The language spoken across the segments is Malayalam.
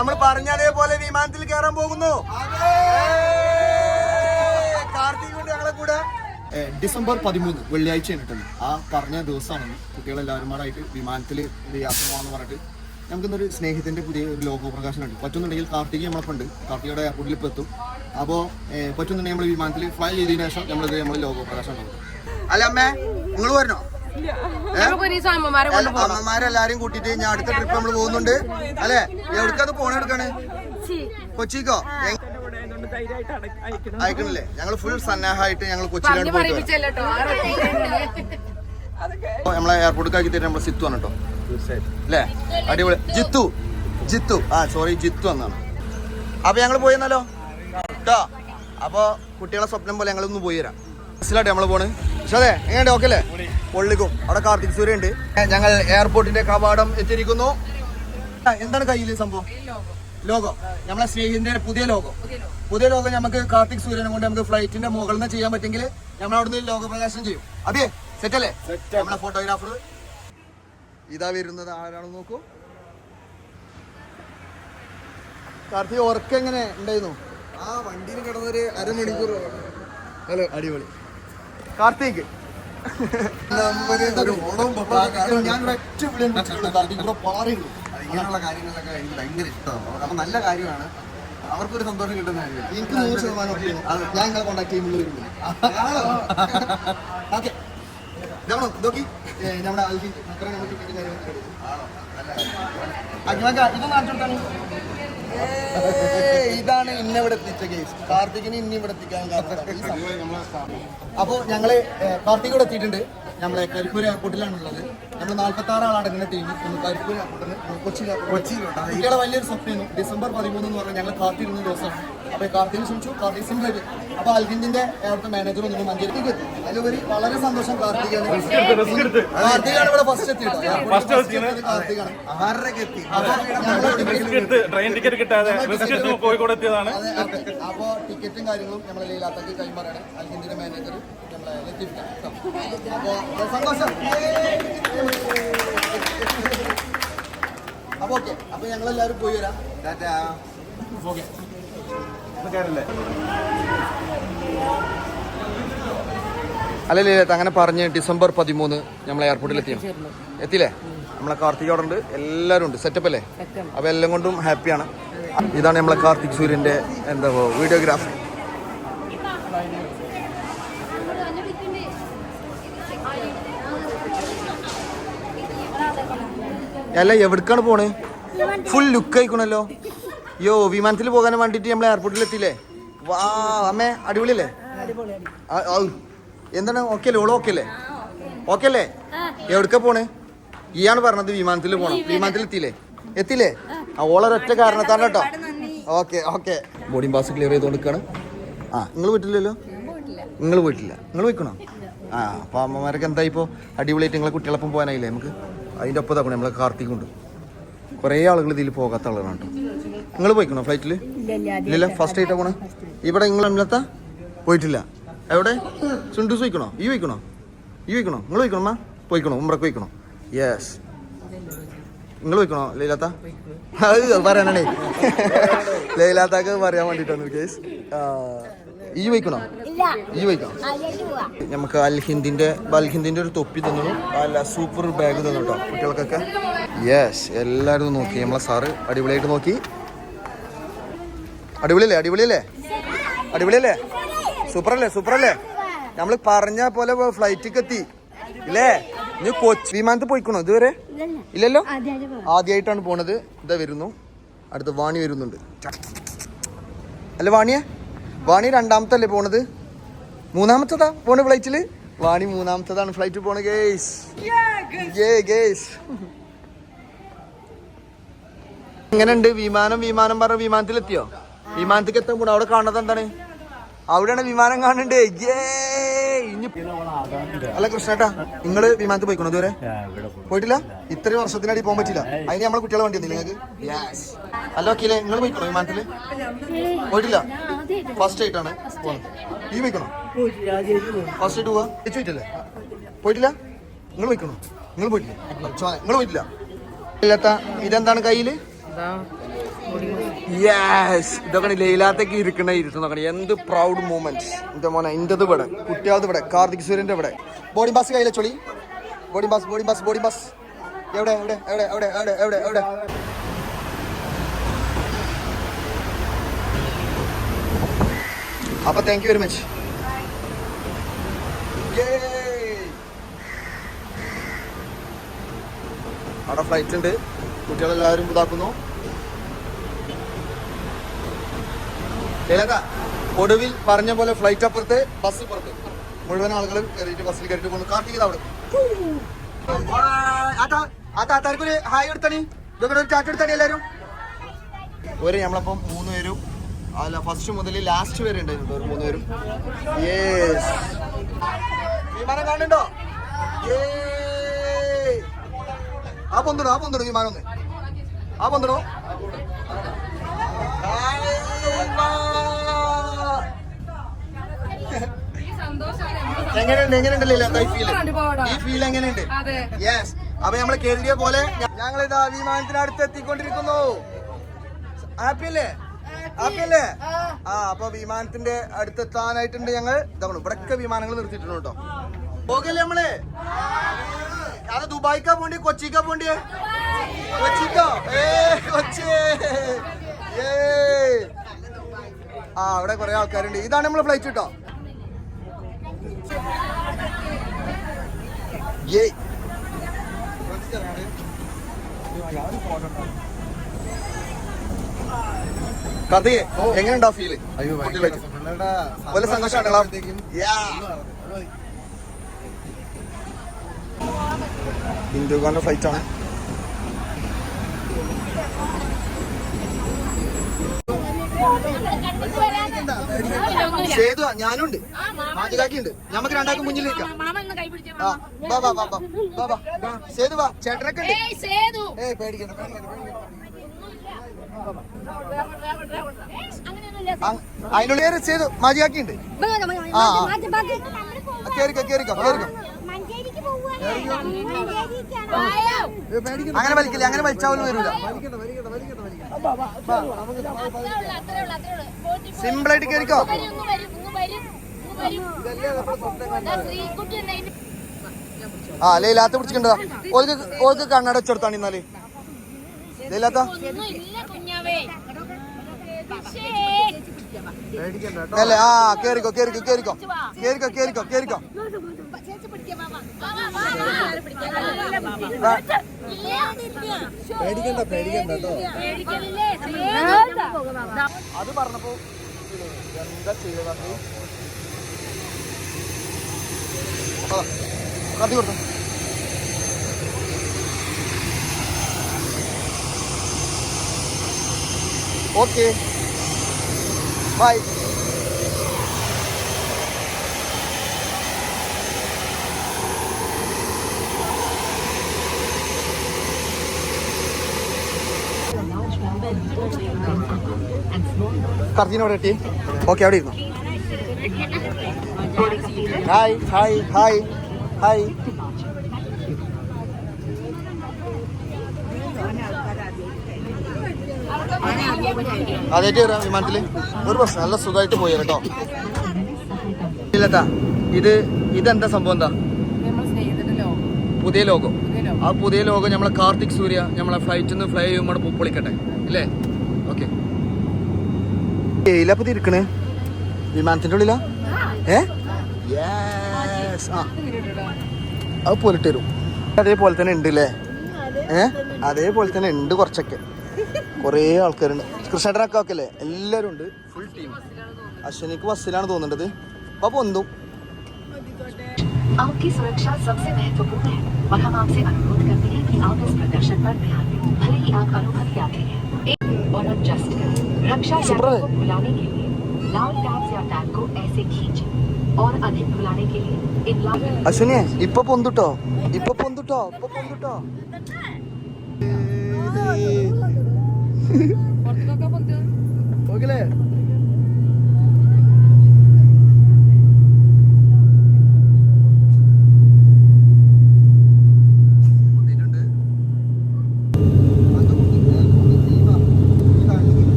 നമ്മൾ പറഞ്ഞതേപോലെ വിമാനത്തിൽ കയറാൻ പോകുന്നു. കാർത്തിക് കൊണ്ട് ഞങ്ങളെ കൂടെ. ഡിസംബർ പതിമൂന്ന് വെള്ളിയാഴ്ചയാണ് കഴിഞ്ഞിട്ടുണ്ട് ആ പറഞ്ഞ ദിവസമാണ് കുട്ടികളെല്ലാവരും കൂടായിട്ട് വിമാനത്തിൽ ഒരു യാത്ര പോകാന്ന് പറഞ്ഞിട്ട് നമുക്കിന്നൊരു സ്നേഹത്തിന്റെ പുതിയ ഒരു ലോഗോ പ്രകാശനം ഉണ്ട് പറ്റുന്നുണ്ടെങ്കിൽ കാർത്തിക് നമ്മളൊപ്പം ഉണ്ട് കാർത്തികയുടെ എയർപോർട്ടിൽ ഇപ്പോൾ എത്തും. അപ്പോൾ പറ്റുന്നുണ്ടെങ്കിൽ നമ്മൾ വിമാനത്തിൽ ഫ്ലൈ ചെയ്തതിനു ശേഷം നമ്മളിത് നമ്മൾ ലോഗോ ഉണ്ടാവും അല്ല അമ്മേ നിങ്ങൾ വരണോ അമ്മമാരെല്ലാരും കൂട്ടിട്ട് ഞാൻ അടുത്ത ട്രിപ്പ് നമ്മൾ പോകുന്നുണ്ട്. അല്ലെ? എവിടക്കത് പോണ എടുക്കാണ്? കൊച്ചിക്കോ? അയക്കണില്ലേ? ഞങ്ങൾ ഫുൾ സന്നാഹമായിട്ട് ഞങ്ങൾ കൊച്ചിയിലാണ് പറഞ്ഞു പോയിട്ട് വരാം. പറയിപ്പിച്ചല്ലോ അപ്പൊ നമ്മളെ എയർപോർട്ടിൽ ആക്കി തരുന്ന നമ്മളെ സിത്തു ആണ് കേട്ടോ. അല്ലേ? അടിപൊളി. ജിത്തു. ജിത്തു. ആ സോറി ജിത്തു എന്നാണ് അപ്പൊ ഞങ്ങൾ പോയെന്നാലോ കേട്ടോ? അപ്പൊ കുട്ടികളെ സ്വപ്നം പോലെ ഞങ്ങളൊന്ന് പോയി തരാം ബസ്സിലാട്ടെ നമ്മൾ പോണ്. പക്ഷേ അതെ എങ്ങനെയുണ്ട്? ഓക്കെ അല്ലേ? പൊള്ളിക്കും. അവിടെ കാർത്തിക് സൂര്യ ഉണ്ട് ഞങ്ങൾ എയർപോർട്ടിന്റെ കവാടം എത്തിയിരിക്കുന്നു. എന്താണ് കയ്യിൽ സംഭവം? ലോഗോ നമ്മളെ സ്നേഹിന്റെ പുതിയ ലോഗോ പുതിയ ലോഗോ നമുക്ക് കാർത്തിക് സൂര്യനെ കൊണ്ട് നമുക്ക് ഫ്ലൈറ്റിന്റെ മുകളിൽ നിന്ന് ചെയ്യാൻ പറ്റെങ്കിൽ നമ്മൾ അവിടുന്ന് ലോഗോ പ്രകാശനം ചെയ്യും. അതെ സെറ്റ് അല്ലേ? നമ്മളെ ഫോട്ടോഗ്രാഫർ ഇതാ വരുന്നത് ആരാണെന്ന് നോക്കൂ. കാർത്തിക് ഉറക്കം എങ്ങനെ ഉണ്ടായിരുന്നു? ആ വണ്ടിയിൽ കിടന്നൊരു അരമണിക്കൂർ ഹലോ അടിപൊളി. കാർത്തിക് ഇങ്ങനെയുള്ള കാര്യങ്ങളിലൊക്കെ എനിക്ക് ഭയങ്കര ഇഷ്ടമാണ്. അപ്പൊ നല്ല കാര്യമാണ്. അവർക്കൊരു സന്തോഷം കിട്ടുന്ന കാര്യമാണ്. എനിക്ക് നൂറ് ശതമാനം ഞാൻ നിങ്ങളെ കോണ്ടാക്ട് ചെയ്യുമ്പോൾ നോക്കി നമ്മുടെ അൽഫിൻ അത്ര നമുക്ക് ടിക്കറ്റ് കാര്യങ്ങളൊക്കെ എടുക്കും. അജ്മക്ക, ഇത് നാട്ടിലോട്ടാണ്. ഏയ്, ഇതാണ് ഇന്നിവിടെ എത്തിച്ച കേസ് കാർത്തികിന് ഇന്നെ ഇവിടെ എത്തിക്കാൻ കാരണം ഈ സംഭവം. അപ്പോ ഞങ്ങൾ ഏ, കാർത്തിക് ഇവിടെ എത്തിയിട്ടുണ്ട്. നമ്മളെ കരിപ്പൂർ എയർപോർട്ടിലാണ് ഉള്ളത് നമ്മൾ നാൽപ്പത്തി ആറ് ആളടങ്ങുന്ന ടീം നമ്മൾ കരിപ്പൂർ എയർപോർട്ടിൽ നിന്ന് കൊച്ചി കൊച്ചി ഇവിടെ വലിയൊരു സ്വപ്നമായിരുന്നു ഡിസംബർ പതിമൂന്ന് എന്ന് പറഞ്ഞാൽ ഞങ്ങൾ കാത്തിരുന്ന ദിവസമാണ് അപ്പൊ കാർത്തിക് ശ്രമിച്ചു കാർത്തിക് സിംഗ് അപ്പൊ അൽഗിന്റെ അവിടുത്തെ മാനേജർ ഒന്നും മഞ്ചേരിക്ക് എത്തി. അതിലുപരി വളരെ സന്തോഷം കാർത്തികാണ് കാർത്തികാണ് ഇവിടെ ഫസ്റ്റ് എത്തിയിട്ടോ കാർത്തികാണ് ആറരക്ക് എത്തി. ട്രെയിൻ ടിക്കറ്റ് കിട്ടാതെ കോഴിക്കോട് എത്തിയതാണ്. അപ്പോ ടിക്കറ്റും കാര്യങ്ങളും നമ്മളെ ലീലാത്തക്ക് കൈമാറാണ്. അൽഹിന്ദിന്റെ മാനേജർ നമ്മളെ. അപ്പോ സന്തോഷം. അപ്പൊ ഓക്കെ. അപ്പൊ ഞങ്ങൾ പോയി വരാം. ടാറ്റാ. ഓക്കെ. അല്ല ലീലത്ത് അങ്ങനെ പറഞ്ഞ് ഡിസംബർ പതിമൂന്ന് നമ്മൾ എയർപോർട്ടിൽ എത്തിയാണ്. എത്തിയില്ലേ? നമ്മളെ കാർത്തിക് അവിടെ ഉണ്ട്. എല്ലാവരും ഉണ്ട്. സെറ്റപ്പ് അല്ലേ? അപ്പം എല്ലാം കൊണ്ടും ഹാപ്പിയാണ് ഇതാണ് നമ്മളെ കാർത്തിക് സൂര്യന്റെ എന്താ വീഡിയോഗ്രാഫി അല്ല എവിടേക്കാണ് പോണ്? ഫുൾ ലുക്ക് ആയിക്കണല്ലോ. യോ വിമാനത്തിൽ പോകാൻ വേണ്ടിട്ട് നമ്മൾ എയർപോർട്ടിൽ എത്തിയില്ലേ? വാ അമ്മേ അടിപൊളിയല്ലേ? ആ. എന്താണ്? ഓക്കെ അല്ലേ ഓൾ ഓക്കെ അല്ലേ ഓക്കെ അല്ലേ എവിടക്ക പോണേ? ഇയാണ് പറഞ്ഞത് വിമാനത്തിൽ പോണം. വിമാനത്തിൽ എത്തിയില്ലേ? എത്തിയില്ലേ? ആ ഓളൊരൊറ്റ കാരണത്താണ് കേട്ടോ. Okay okay boarding pass clear ചെയ്ത് കൊടുക്കാണ് ആ നിങ്ങൾ വീട്ടില്ലല്ലോ നിങ്ങൾ പോയിട്ടില്ല. നിങ്ങൾ പോയിക്കണോ? ആ അപ്പൊ അമ്മമാരൊക്കെ എന്താ ഇപ്പോ? അടിപൊളിയായിട്ട് നിങ്ങളെ കുട്ടികളൊപ്പം പോകാനായില്ലേ? നമുക്ക് അതിന്റെ ഒപ്പം തക്കണം നമ്മളെ കാർത്തിക് ഉണ്ട്. കുറേ ആളുകൾ ഇതിൽ പോകാത്ത ആളുകളാണ് കേട്ടോ. നിങ്ങൾ പോയിക്കണോ ഫ്ലൈറ്റിൽ ഇല്ലല്ലോ ഫസ്റ്റ് ആയിട്ടാണ് പോണേ? ഇവിടെ നിങ്ങൾ അമിലത്ത പോയിട്ടില്ല? എവിടെ? സുണ്ടൂസ് വയ്ക്കണോ ഈ വയ്ക്കണോ? ഈ വയ്ക്കണോ? നിങ്ങൾ വയ്ക്കണോ എന്നാ? പോയിക്കണോ ഉമ്രക്ക് വയ്ക്കണോ? യെസ് നിങ്ങൾ വയ്ക്കണോ ലൈലാത്ത? അത് പറയാനാണേ ലൈലാത്താക്ക് പറയാൻ വേണ്ടിട്ടാണ് കേസ് ഈ വയ്ക്കണോ? ഈ വയ്ക്കണം? നമുക്ക് അൽഹിന്ദിന്റെ ഹിന്ദിന്റെ അൽ ഹിന്ദിന്റെ ഒരു തൊപ്പി തന്നു. അല്ല സൂപ്പർ ബാഗ് തന്നു കേട്ടോ കുട്ടികൾക്കൊക്കെ. യെസ് എല്ലാവരും നോക്കി. നമ്മളെ സാറ് അടിപൊളിയായിട്ട് നോക്കി. അടിപൊളിയല്ലേ? അടിപൊളിയല്ലേ? അടിപൊളിയല്ലേ? അല്ലേ നമ്മൾ നമ്മൾ പറഞ്ഞ പോലെ ഫ്ലൈറ്റിക്ക് എത്തി ഇല്ലേ? ഇനി കൊച്ചി വിമാനത്തിൽ പോയിക്കണോ ഇതുവരെ? ഇല്ലല്ലോ? ആദ്യമായിട്ടാണ് പോണത്. ഇതാ വരുന്നു. അടുത്ത വാണി വരുന്നുണ്ട്. അല്ല വാണിയെ? വാണി രണ്ടാമത്തല്ലേ പോണത്? മൂന്നാമത്തതാ പോണ ഫ്ലൈറ്റിൽ വാണി മൂന്നാമത്തതാണ് ഫ്ലൈറ്റ് പോണ ഗേസ് ഗേസ് എങ്ങനെയുണ്ട് വിമാനം വിമാനം പറഞ്ഞ വിമാനത്തിലെത്തിയോ? വിമാനത്തിലേക്ക് എത്താൻ പോണ. അവിടെ കാണുന്നത് എന്താണ്? അവിടെയാണ് വിമാനം കാണുന്നുണ്ട് ഇനി അല്ല കൃഷ്ണേട്ടാ നിങ്ങൾ വിമാനത്തിൽ പോയിക്കണോ ഇതുവരെ? പോയിട്ടില്ല? ഇത്രയും വർഷത്തിനടി പോകാൻ പറ്റില്ല. അതിന് നമ്മളെ കുട്ടികളെ വണ്ടി വന്നില്ല നിങ്ങൾക്ക് അല്ല ഓക്കെ നിങ്ങൾ പോയിക്കണോ വിമാനത്തിൽ? പോയിട്ടില്ല. ഫസ്റ്റ് ആയിട്ടാണ് പോകുന്നത് ഈ പോയിക്കണോ? ഫസ്റ്റ് ആയിട്ട് പോവാ? പോയിട്ടില്ലേ? പോയിട്ടില്ല? നിങ്ങൾ പോയിക്കണോ? നിങ്ങൾ പോയിട്ടില്ല? നിങ്ങൾ പോയിട്ടില്ല. ഇല്ലാത്ത ഇതെന്താണ് കയ്യിൽ? യെസ് ഇതൊക്കെ ലൈലാത്തേക്ക് ഇരിക്കണ ഇരുത്തും നോക്കണേ. എന്ത് പ്രൗഡ് മൂമെന്റ്സ് എന്റെ മോനെ എന്റത് ഇവിടെ കുട്ടിയാളത് ഇവിടെ കാർത്തിക് സൂര്യന്റെ ഇവിടെ. ബോഡി ബസ് കയ്യിലെ ചൊളി. Body bus body bus body bus എവിടെ എവിടെ എവിടെ എവിടെ എവിടെ എവിടെ എവിടെ? അപ്പൊ താങ്ക് യു വെരി മച്ച് അവിടെ ഫ്ലൈറ്റ് ഉണ്ട്. കുട്ടികളെല്ലാവരും ഇതാക്കുന്നു. ലളിത, ഒടുവിൽ പറഞ്ഞ പോലെ ഫ്ലൈറ്റ് അപ്പുറത്ത് ബസ് പുറത്ത് മുഴുവൻ ആളുകളും കയറിയിട്ട് ബസ്സിൽ കയറിയിട്ട് പോകുന്നു. കാർത്തിക് അവിടെ. ആത്താർക്കൊരു ഹായ് എടുത്തണി. ടാറ്റ എടുത്തണി എല്ലാവരും ഒരു നമ്മളപ്പം മൂന്ന് പേരും അല്ല ഫസ്റ്റ് മുതൽ ലാസ്റ്റ് വരെ ഉണ്ടായിരുന്നു ഒരു മൂന്ന് പേരും. വിമാനം കാണുന്നുണ്ടോ. ആ പൊന്തണോ ആ പൊന്തണോ വിമാനം ഒന്ന്. ആ പൊന്തണോ എങ്ങനെയുണ്ട്? എങ്ങനെയുണ്ട് ലീല ഈ ഫീൽ ഈ ഫീൽ എങ്ങനെയുണ്ട്? യെസ് അപ്പൊ നമ്മൾ കരുതിയ പോലെ ഞങ്ങൾ ഇതാ വിമാനത്തിനടുത്ത് എത്തിക്കൊണ്ടിരിക്കുന്നു. ഹാപ്പി അല്ലേ? ഹാപ്പി അല്ലേ? ആ. അപ്പൊ വിമാനത്തിന്റെ അടുത്തെത്താനായിട്ടുണ്ട് ഞങ്ങൾ ഇതാണ് ഇവിടൊക്കെ വിമാനങ്ങൾ നിർത്തിയിട്ടുണ്ട് കേട്ടോ. പോകല്ലേ നമ്മൾ? അത് ദുബായിക്കാ പോണ്ടി കൊച്ചിക്കാ പോണ്ടിയേ കൊച്ചിക്കോ? ഏ കൊച്ചി. ഏ. ആ അവിടെ കുറെ ആൾക്കാരുണ്ട്. ഇതാണ് നമ്മളെ ഫ്ലൈറ്റ് കേട്ടോ. കഥയെ എങ്ങനെയുണ്ടാ ഫീൽ വല്ല സന്തോഷമാണല്ലോ ഇന്ത്യക്കാരുടെ ഫ്ലൈറ്റ് ആണ്. സേതു ഞാനും ഉണ്ട് മാജികാക്കി ഉണ്ട് നമുക്ക് രണ്ടാക്കും മുന്നിൽ നിൽക്കാം. ആ വാ വാ വാ വാ വാ വാ. വാ. സേതു വാ ചേട്ടനൊക്കെ ഉണ്ട്. ഏയ് പേടിക്കണ്ട അതിനുള്ളിൽ സേതു മാജികാക്കി ഉണ്ട് ആ, കേറിക്കാം കേറിക്കാം കേറിക്കാം അങ്ങനെ വലിക്കില്ല അങ്ങനെ വലിച്ചാവലും വരൂല. സിമ്പിൾ ആയിട്ട് കേറിക്കോ. ആ ലൈലാത്ത പിടിച്ചിട്ടുണ്ടോ? ഓൾക്ക് ഓൾക്ക് കണ്ണട വെച്ചെടുത്താണ് ഇന്നാൽ ലൈലാത്ത? അല്ലേ ആ കേറിക്കോ കേറിക്കോ കേറിക്കോ. കേറിക്കോ കേറിക്കോ കേറിക്കോ. പേടിക്കണ്ട പേടിക്കണ്ട അത് പറഞ്ഞപ്പോ എന്താ ചെയ്തത് ഓക്കെ. ബൈ കർജീനോടെ ടീം ഓക്കെ അവിടെ ഇരുന്നു. ഹായ് ഹായ് ഹായ് ഹായ് അതേറ്റ് കയറാം വിമാനത്തിൽ ഒരു പ്രശ്നം നല്ല സുഖമായിട്ട് പോയി കേട്ടോ. ഇല്ലത്താ ഇത് ഇതെന്താ സംഭവം എന്താ? പുതിയ ലോകം. ആ പുതിയ ലോകം നമ്മളെ കാർത്തിക് സൂര്യ നമ്മളെ ഫ്ലൈറ്റിൽ നിന്ന് ഫ്ലൈ ചെയ്യുമ്പോൾ പൊളിക്കട്ടെ. ഇല്ലേ ഓക്കെ ഏയിലപ്പോ ഇരിക്കണേ വിമാനത്തിന്റെ ഉള്ളിലാ ഏ Yes. ആ അത് പോലിട്ട് തരും അതേപോലെ തന്നെ ഉണ്ട് അല്ലേ ഏ അതേപോലെ തന്നെ ഉണ്ട് കുറച്ചൊക്കെ കുറേ ആൾക്കാരുണ്ട് കൃഷ്ണേട്ടനൊക്കെ ഒക്കെ അല്ലേ എല്ലാവരും ഉണ്ട് ഫുൾ ടീം അശ്വനിക്ക് ബസ്സിലാണ് തോന്നുന്നത് അപ്പൊ പൊന്തും आपकी सुरक्षा सबसे महत्वपूर्ण है और हम आपसे अनुरोध करते हैं कि आप इस प्रदर्शन पर ध्यान दें भले ही आप अनुभवी यात्री हैं एक और एडजस्ट करें रक्षा सुपर यात्री है। को भुलाने के लिए लाल टैब्स या टैग को ऐसे खींचें और अधिक भुलाने के लिए इन लाल അശ്വിനിയെ ഇപ്പൊ പൊന്തുട്ടോ ഇപ്പൊ പൊന്തുട്ടോ ഇപ്പൊ പൊന്തുട്ടോ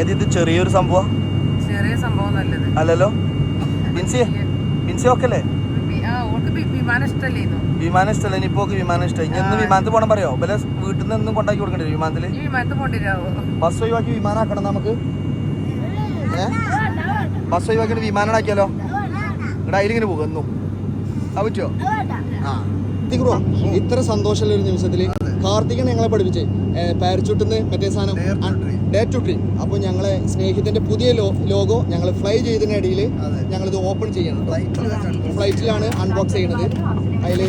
സംഗതി ഇത് ചെറിയൊരു സംഭവം. ചെറിയ സംഭവം നല്ലത്. അല്ലല്ലോ? ബിൻസി ബിൻസി ഒക്കെ അല്ലേ വിമാനം ഇഷ്ടമല്ല ഇനിയിപ്പോ വിമാനം ഇഷ്ടം. ഇനി ഒന്ന് വിമാനത്തിൽ പോകണം പറയോ? ബല വീട്ടിൽ നിന്ന് എന്നും കൊണ്ടാക്കി കൊടുക്കണ്ടേ വിമാനത്തിൽ? ബസ് ഒഴിവാക്കി വിമാനം ആക്കണം നമുക്ക്. ബസ് ഒഴിവാക്കിയിട്ട് വിമാനം ആക്കിയാലോ ഇവിടെ അതിലിങ്ങനെ പോകും എന്നും. ആ. പറ്റുമോ ആ ഇത്ര സന്തോഷമുള്ള ഒരു നിമിഷത്തിൽ കാർത്തികൻ ഞങ്ങളെ പഠിപ്പിച്ചേ. പാരച്ചൂട്ടിന്ന് മറ്റേ സാധനം ഡേ ടു ഡ്രീം അപ്പോൾ ഞങ്ങളെ സ്നേഹിതന്റെ പുതിയ ലോഗോ ഞങ്ങൾ ഫ്ലൈ ചെയ്തതിനിടയിൽ ഞങ്ങളിത് ഓപ്പൺ ചെയ്യണം ഫ്ലൈറ്റിലാണ് അൺബോക്സ് ചെയ്യണത്. അതിൽ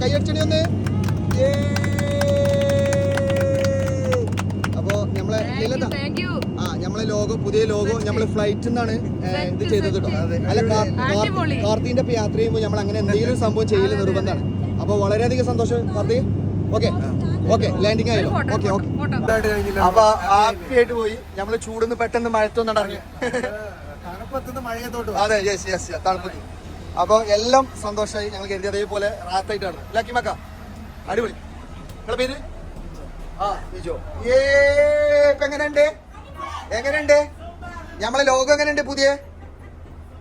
കൈയടിച്ചണി ഒന്ന്. അപ്പോ നമ്മളെ നിലത്ത താങ്ക് യു ആ നമ്മളെ ലോഗോ പുതിയ ലോഗോ നമ്മൾ ഫ്ലൈറ്റിൽ നിന്നാണ് ഇത് ചെയ്തത് കേട്ടോ. അല്ല. കാർത്തിന്റെ ഇപ്പൊ യാത്ര ചെയ്യുമ്പോൾ നമ്മൾ അങ്ങനെ എന്തെങ്കിലും സംഭവം ചെയ്യൽ നിർബന്ധമാണ്. അപ്പൊ വളരെയധികം സന്തോഷം കാർത്തി. ഓക്കെ ഓക്കെ ലാൻഡിങ് ആയല്ലോ. Okay okay. അപ്പൊ ഹാപ്പി ആയിട്ട് പോയി നമ്മൾ ചൂടുന്ന് പെട്ടെന്ന് മഴത്തൊന്നും ഇറങ്ങി തണുപ്പത്തുനിന്ന് മഴയത്തോട്ട് അതെ യെസ് യെസ് തണുപ്പത്തി. അപ്പൊ എല്ലാം സന്തോഷമായി ഞങ്ങൾ കരുതി അതേപോലെ റാത്തായിട്ടാണ്. Lucky Mecca. അടിപൊളി. നിങ്ങളുടെ പേര്? ആ ബിജോ ഏ ഇപ്പൊ എങ്ങനെയുണ്ട്? എങ്ങനെയുണ്ട്? നമ്മളെ ലോകം എങ്ങനെയുണ്ട് പുതിയ?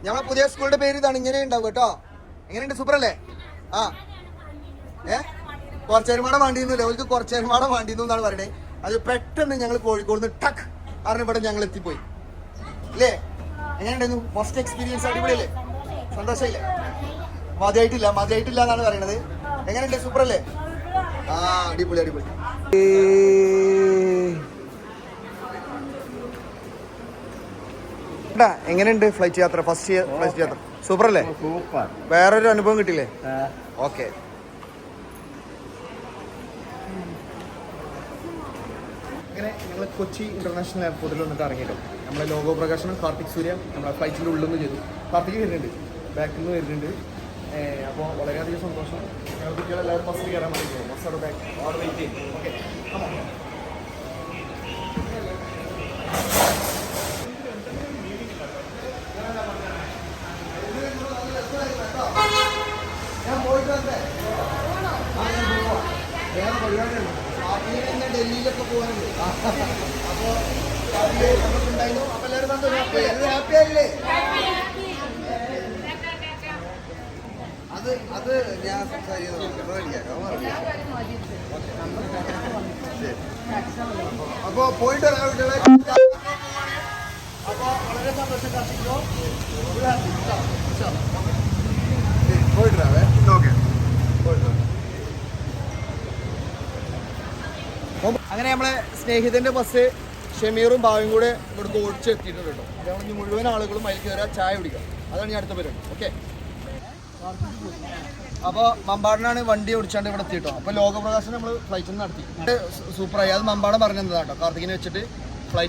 നമ്മളെ പുതിയ സ്കൂളിന്റെ പേര് ഇതാണ് ഇങ്ങനെ ഉണ്ടാവും കേട്ടോ. എങ്ങനെയുണ്ട്? സൂപ്പർ അല്ലേ ആ. ഏ? കുറച്ചേരുമാടം വേണ്ടിയിരുന്നില്ല. അവർക്ക് കുറച്ചേരുമാടം വേണ്ടിയിരുന്നു എന്നാണ് പറയണേ. അത് പെട്ടെന്ന് ഞങ്ങൾ കോഴിക്കോട് നിന്ന് ടക്ക് അറിഞ്ഞ ഇവിടെ ഞങ്ങൾ എത്തിപ്പോയി. അല്ലേ എങ്ങനെയുണ്ടായിരുന്നു? ഫസ്റ്റ് എക്സ്പീരിയൻസ് അടിപൊളിയല്ലേ? സന്തോഷമില്ലേ? മതിയായിട്ടില്ല മതിയായിട്ടില്ല എന്നാണ് പറയണത്. എങ്ങനെയുണ്ട്? സൂപ്പർ അല്ലേ ആ അടിപൊളി അടിപൊളി. ഏട്ടാ, എങ്ങനെയുണ്ട് ഫ്ലൈറ്റ് യാത്ര? ഫസ്റ്റ് ഫ്ലൈറ്റ് യാത്ര. സൂപ്പർ അല്ലേ സൂപ്പർ വേറൊരു അനുഭവം കിട്ടില്ലേ ഓക്കെ അങ്ങനെ ഞങ്ങൾ കൊച്ചി ഇന്റർനാഷണൽ എയർപോർട്ടിൽ വന്നിട്ട് ഇറങ്ങിയിട്ടു. നമ്മളെ ലോഗോ പ്രകാശനം കാർത്തിക് സൂര്യ നമ്മളെ ഫ്ലൈറ്റിന്റെ ഉള്ളിൽ നിന്ന് ചെയ്തു. കാർത്തിക് വരുന്നുണ്ട്. ബാക്കിൽ നിന്ന് വരുന്നുണ്ട്. അപ്പോൾ വളരെയധികം സന്തോഷം. കുട്ടികളെല്ലാവരും ബസ്സിൽ കയറാൻ വേണ്ടി ബസ് അവിടെ ബാക്ക് അവിടെ വെയിറ്റ് ചെയ്യും. ഓക്കെ ഞാൻ പോയിട്ട് വന്നേ വേറെ പരിപാടിയാണ് ആദ്യം ഡൽഹിയിലൊക്കെ പോകാനുണ്ട് അപ്പോ ഉണ്ടായിരുന്നു അപ്പൊ എല്ലാവരും സന്തോഷം ഹാപ്പി ആയില്ലേ അത് അത് ഞാൻ അപ്പൊ പോയിട്ട് വരാം കുട്ടികളെ അപ്പൊ വളരെ സന്തോഷം പോയിട്ട് പോയിട്ടാവേ ഓക്കെ അങ്ങനെ നമ്മളെ സ്നേഹിതന്റെ ബസ് ഷമീറും ഭാവിയും കൂടെ ഇവിടുത്തെ ഓടിച്ച് എത്തിയിട്ടുണ്ട് കേട്ടോ ഇനി മുഴുവൻ ആളുകളും അതിൽ കയറാൻ ചായ കുടിക്കുക. അതാണ് ഞാൻ അടുത്ത പരിപാടി. ഓക്കെ അപ്പോൾ മമ്പാടിനാണ് വണ്ടി ഓടിച്ചാണ്ട് ഇവിടെ എത്തിയിട്ടോ. അപ്പോൾ ലോകപ്രകാശനം നമ്മൾ ഫ്ലൈറ്റിൽ നിന്ന് നടത്തി. സൂപ്പറായി അത് മമ്പാടം പറഞ്ഞതാണ് കേട്ടോ കാർത്തികിനെ വെച്ചിട്ട്.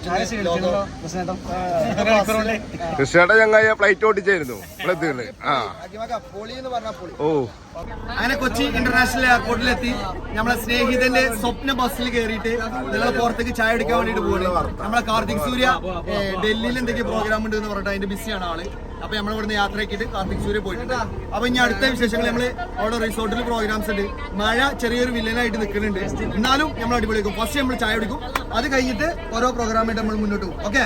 കൃഷ്ണയുടെ ചങ്ങായ ഫ്ലൈറ്റ് ഓടിച്ചായിരുന്നു. ഇവിടെ എത്തിയില്ലേ ആ. പൊളി എന്ന് പറഞ്ഞാൽ പൊളി. ഓ. അങ്ങനെ കൊച്ചി ഇന്റർനാഷണൽ എയർപോർട്ടിൽ എത്തി നമ്മളെ സ്നേഹിതന്റെ സ്വപ്ന ബസ്സിൽ കയറിയിട്ട് നിങ്ങളെ പുറത്തേക്ക് ചായ എടുക്കാൻ വേണ്ടിട്ട് പോകുന്നത് നമ്മളെ കാർത്തിക് സൂര്യ ഡൽഹിയിൽ എന്തൊക്കെ പ്രോഗ്രാം ഉണ്ട് എന്ന് പറഞ്ഞിട്ട് അതിന്റെ ബിസിയാണ് ആൾ. അപ്പൊ നമ്മൾ ഇവിടുന്ന് യാത്രയാക്കിയിട്ട് കാർത്തിക് സൂര്യ പോയിട്ടുണ്ട്. അപ്പൊ ഇനി അടുത്ത വിശേഷങ്ങൾ നമ്മൾ അവിടെ റിസോർട്ടിൽ പ്രോഗ്രാംസ് ഉണ്ട്. മഴ ചെറിയൊരു വില്ലനായിട്ട് നിൽക്കുന്നുണ്ട്. എന്നാലും നമ്മൾ അടിപൊളി ഫസ്റ്റ് നമ്മൾ ചായ കുടിക്കും. അത് കഴിഞ്ഞിട്ട് ഓരോ പ്രോഗ്രാമായിട്ട് നമ്മൾ മുന്നോട്ട് പോകും. ഓക്കെ